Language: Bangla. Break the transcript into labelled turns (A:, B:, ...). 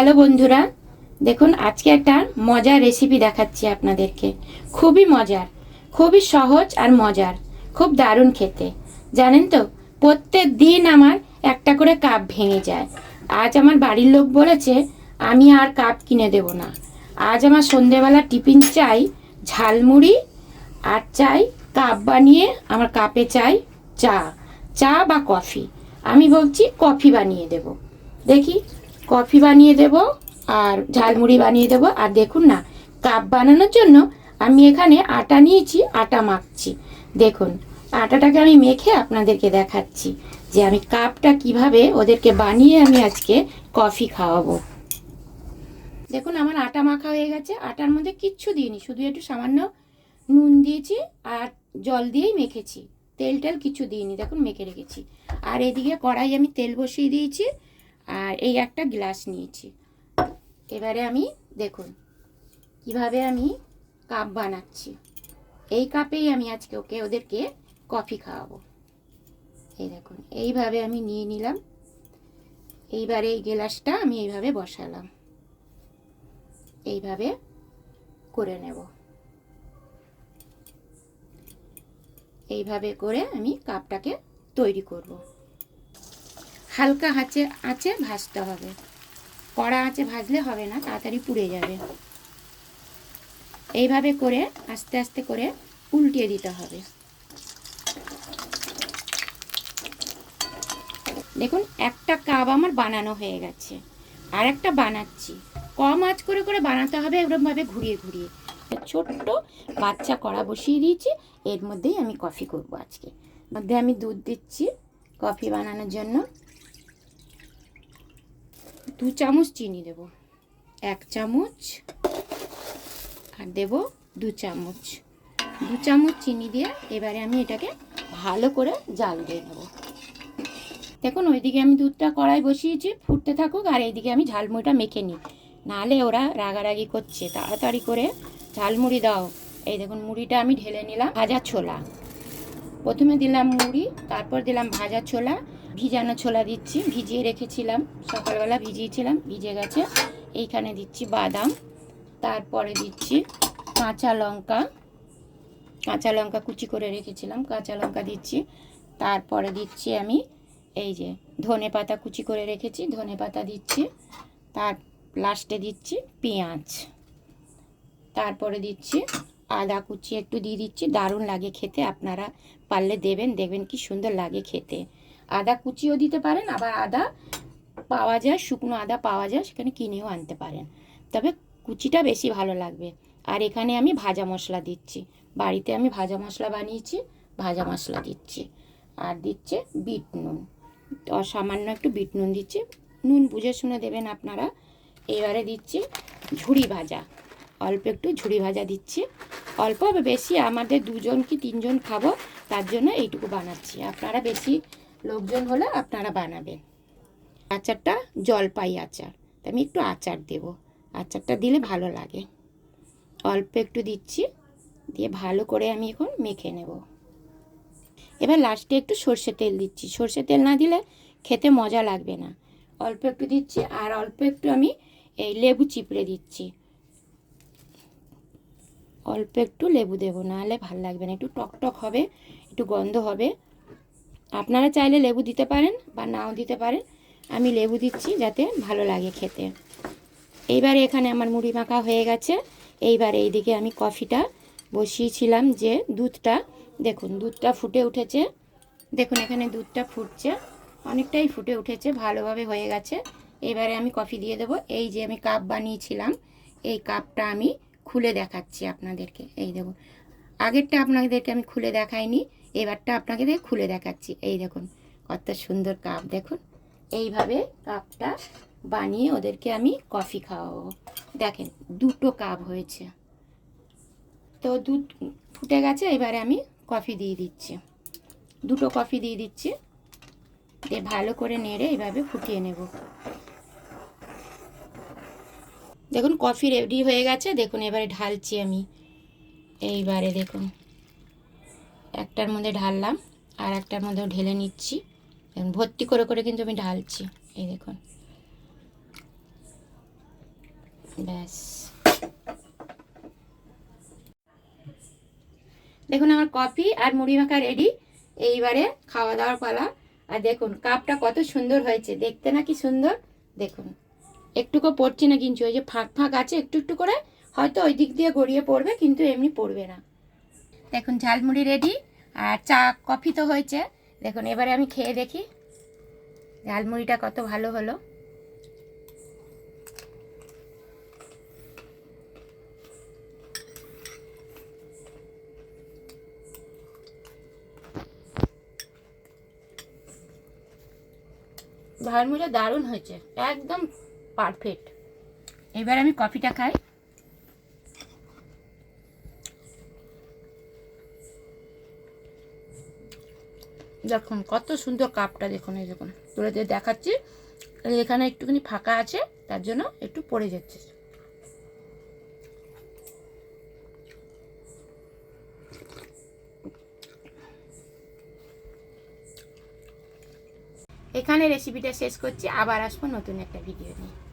A: হ্যালো বন্ধুরা, দেখুন আজকে একটা মজার রেসিপি দেখাচ্ছি আপনাদেরকে। খুবই মজার, খুবই সহজ আর মজার, খুব দারুণ খেতে। জানেন তো প্রত্যেক দিন আমার একটা করে কাপ ভেঙে যায়। আজ আমার বাড়ির লোক বলেছে, আমি আর কাপ কিনে দেব না। আজ আমার সন্ধেবেলা টিফিন চাই ঝালমুড়ি আর চাই কাপ বানিয়ে আমার কাপে চাই চা চা বা কফি আমি বলছি কফি বানিয়ে দেব। দেখি কফি বানিয়ে দেব আর ঝালমুড়ি বানিয়ে দেব। আর দেখুন না, কাপ বানানোর জন্য আমি এখানে আটা নিয়েছি, আটা মাখছি। দেখুন, আটাটাকে আমি মেখে আপনাদেরকে দেখাচ্ছি যে আমি কাপটা কীভাবে ওদেরকে বানিয়ে আমি আজকে কফি খাওয়াবো। দেখুন, আমার আটা মাখা হয়ে গেছে। আটার মধ্যে কিচ্ছু দিইনি, শুধু একটু সামান্য নুন দিয়েছি আর জল দিয়েই মেখেছি। তেল টেল কিছু দিইনি, দেখুন, মেখে রেখেছি। আর এদিকে কড়াই আমি তেল বসিয়ে দিয়েছি। আর এই একটা গ্লাস নিয়েছি। এবারে আমি দেখুন, কীভাবে আমি কাপ বানাচ্ছি। এই কাপেই আমি আজকে ওকে, ওদেরকে কফি খাওয়াবো। এই দেখুন, এইভাবে আমি নিয়ে নিলাম। এইবারে এই গ্লাসটা আমি এইভাবে বসালাম। এইভাবে করে নেব। এইভাবে করে আমি কাপটাকে তৈরি করব। হালকা হাঁচে, আঁচে ভাজতে হবে। কড়া আঁচে ভাজলে হবে না, তাড়াতাড়ি পুড়ে যাবে। এইভাবে করে আস্তে আস্তে করে উল্টিয়ে দিতে হবে। দেখুন, একটা কাপ আমার বানানো হয়ে গেছে। আর একটা বানাচ্ছি। কম আঁচ করে করে বানাতে হবে, এরকমভাবে ঘুরিয়ে ঘুরিয়ে। ছোট্ট বাচ্চা কড়া বসিয়ে দিয়েছি, এর মধ্যেই আমি কফি করব আজকে। মধ্যে আমি দুধ দিচ্ছি কফি বানানোর জন্য। দু চামচ চিনি দেব। এক চামচ আর দেব দু চামচ। দু চামচ চিনি দিয়ে এবারে আমি এটাকে ভালো করে জাল দিয়ে নেব। দেখুন, ওইদিকে আমি দুধটা কড়াই বসিয়েছি, ফুটতে থাকুক, আর এইদিকে আমি ঝালমুড়িটা মেখে নিই। নাহলে ওরা রাগারাগি করছে। তাড়াতাড়ি করে ঝালমুড়ি দাও। এই দেখুন, মুড়িটা আমি ঢেলে নিলাম ভাজা ছোলা। প্রথমে দিলাম মুড়ি, তারপর দিলাম ভাজা ছোলা। ভিজানো ছোলা দিচ্ছি, ভিজিয়ে রেখেছিলাম, সকালবেলা ভিজিয়েছিলাম, ভিজে গেছে। এইখানে দিচ্ছি বাদাম, তারপরে দিচ্ছি কাঁচা লঙ্কা কাঁচা লঙ্কা কুচি করে রেখেছিলাম, কাঁচা লঙ্কা দিচ্ছি, তারপরে দিচ্ছি আমি এই যে ধনে পাতা কুচি করে রেখেছি, ধনে পাতা দিচ্ছি, তার লাস্টে দিচ্ছি পেঁয়াজ। তারপরে দিচ্ছি আদা কুচি, একটু দিয়ে দিচ্ছি, দারুণ লাগে খেতে, আপনারা পারলে দেবেন, দেখবেন কি সুন্দর লাগে খেতে। আদা কুচিও দিতে পারেন, আবার আদা পাওয়া যায়, শুকনো আদা পাওয়া যায়, সেখানে কিনেও আনতে পারেন। তবে কুচিটা বেশি ভালো লাগবে। আর এখানে আমি ভাজা মশলা দিচ্ছি। বাড়িতে আমি ভাজা মশলা বানিয়েছি, ভাজা মশলা দিচ্ছি। আর দিচ্ছে বিট নুন। সামান্য একটু বিট নুন দিচ্ছি। নুন বুঝে শুনে দেবেন আপনারা। এবারে দিচ্ছি ঝুড়ি ভাজা। অল্প একটু ঝুড়ি ভাজা দিচ্ছি। অল্প বেশি, আমাদের দুজন কি তিনজন খাব, তার জন্য এইটুকু বানাচ্ছি। আপনারা বেশি লোকজন হলে আপনারা বানাবেন। আচারটা জলপাই আচার। আমি একটু আচার দেব। আচারটা দিলে ভালো লাগে। অল্প একটু দিচ্ছি। দিয়ে ভালো করে আমি এখন মেখে নেব। এবার লাস্টে একটু সর্ষে তেল দিচ্ছি। সর্ষে তেল না দিলে খেতে মজা লাগবে না। অল্প একটু দিচ্ছি আর অল্প একটু আমি এই লেবু চিপড়ে দিচ্ছি। অল্প একটু লেবু দেবো, নাহলে ভালো লাগবে না। একটু টক টক হবে, একটু গন্ধ হবে। আপনারা চাইলে লেবু দিতে পারেন বা নাও দিতে পারেন। আমি লেবু দিচ্ছি যাতে ভালো লাগে খেতে। এইবারে এখানে আমার মুড়ি মাখা হয়ে গেছে। এইবার এইদিকে আমি কফিটা বসিয়েছিলাম যে দুধটা, দেখুন দুধটা ফুটে উঠেছে। দেখুন এখানে দুধটা ফুটছে, অনেকটাই ফুটে উঠেছে, ভালোভাবে হয়ে গেছে। এবারে আমি কফি দিয়ে দেবো। এই যে আমি কাপ বানিয়েছিলাম, এই কাপটা আমি খুলে দেখাচ্ছি আপনাদেরকে। এই দেখুন আগেরটা আপনাদেরকে আমি খুলে দেখাইনি, এবারটা আপনাকে খুলে দেখাচ্ছি। এই দেখুন, কত সুন্দর কাপ, দেখুন। এইভাবে কাপটা বানিয়ে ওদেরকে আমি কফি খাওয়াবো। দেখেন, দুটো কাপ হয়েছে। তো দুধ ফুটে গেছে, এবারে আমি কফি দিয়ে দিচ্ছি। দুটো কফি দিয়ে দিচ্ছি। দিয়ে ভালো করে নেড়ে এইভাবে ফুটিয়ে নেব। দেখুন, কফি রেডি হয়ে গেছে। দেখুন, এবারে ঢালছি আমি। এইবারে দেখুন। একটার মধ্যে ঢাললাম আর একটার মধ্যে ঢেলে নিচ্ছি। ভর্তি করে করে কিন্তু আমি ঢালছি। এই দেখুন। ব্যাস। দেখুন, আমার কফি আর মুড়ি মাখা রেডি এইবারে খাওয়া দাওয়ার পালা। আর দেখুন, কাপটা কত সুন্দর হয়েছে। দেখতে না কি সুন্দর? দেখুন। একটুকু পড়ছে না কিন্তু ওই যে ফাঁক ফাঁক আছে, একটু একটু করে হয়তো ওই দিক দিয়ে গড়িয়ে পড়বে কিন্তু এমনি পড়বে না। দেখুন ঝালমুড়ি রেডি আর চা কফি তো হয়েছে। দেখুন এবারে আমি খেয়ে দেখি ঝালমুড়িটা কত ভালো হলো। ঝালমুড়িটা দারুণ হয়েছে একদম পারফেক্ট এবার আমি কফিটা খাই। দেখুন, কত সুন্দর কাপটা দেখুন, এই দেখুন। তুলে দিয়ে দেখাচ্ছি। এখানে একটুখানি ফাঁকা আছে, তার জন্য একটু পড়ে যাচ্ছে। এখানে রেসিপিটা শেষ করছি। আবার আসব নতুন একটা ভিডিও নিয়ে।